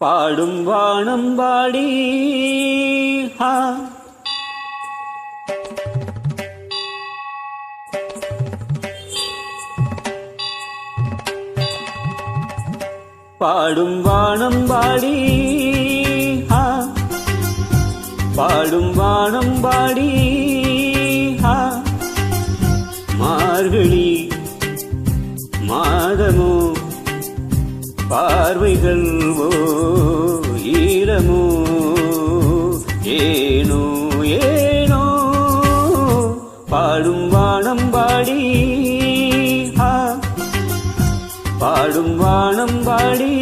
பாடும் வானம் பாடி ஹா. பாடும் வானம் பாடி பாடும் வானம் பாடி பார்வைகள் ஓ ஈரமோ ஏனோ ஏனோ பாடும் வானம் பாடி பாடும் வானம் பாடி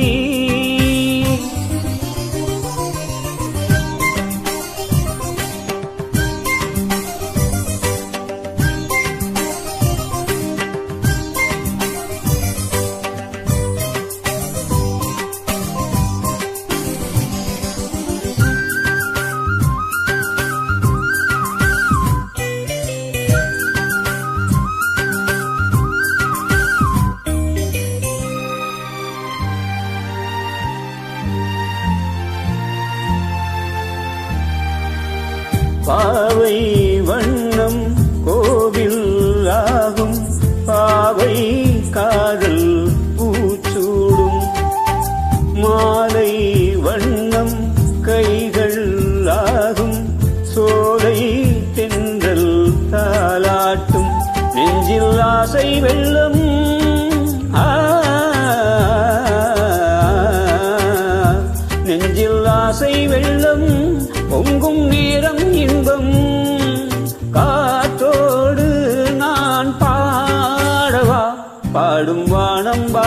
பாவை வண்ணம் கோவில்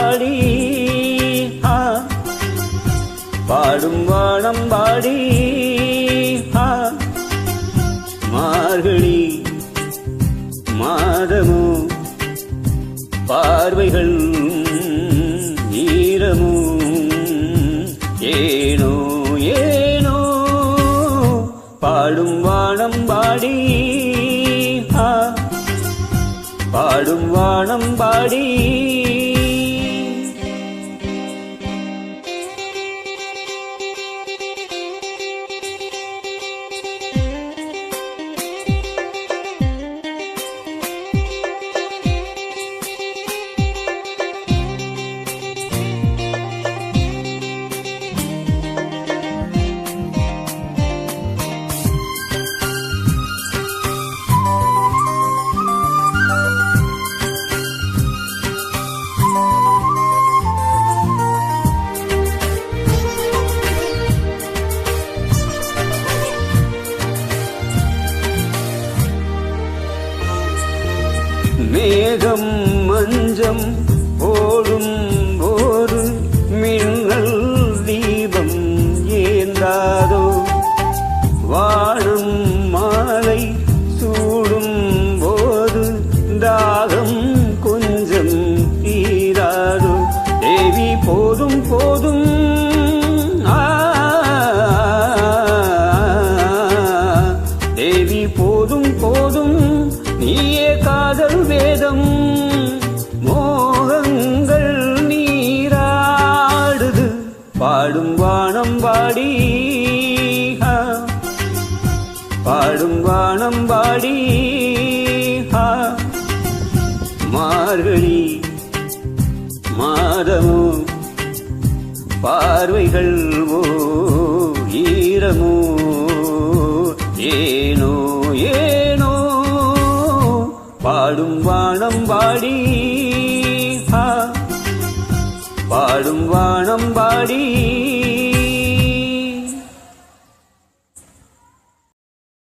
பாடி பாடும் வானம் பாடி மார்கழி மாதமோ பார்வைகள் ஈரமோ ஏனோ ஏனோ. பாடும் வானம் பாடி பாடும் வானம் பாடி மேகம் மஞ்சம் ஓடும் காதல் வேதம் மோகங்கள் நீராடுது. பாடும் வானம் பாடி பாடும் வானம் பாடி மார்கழி மாதமோ பார்வைகள் ஓ ஈரமோ ஏ வானம் வாடி. பாடும் வானம் வாடி.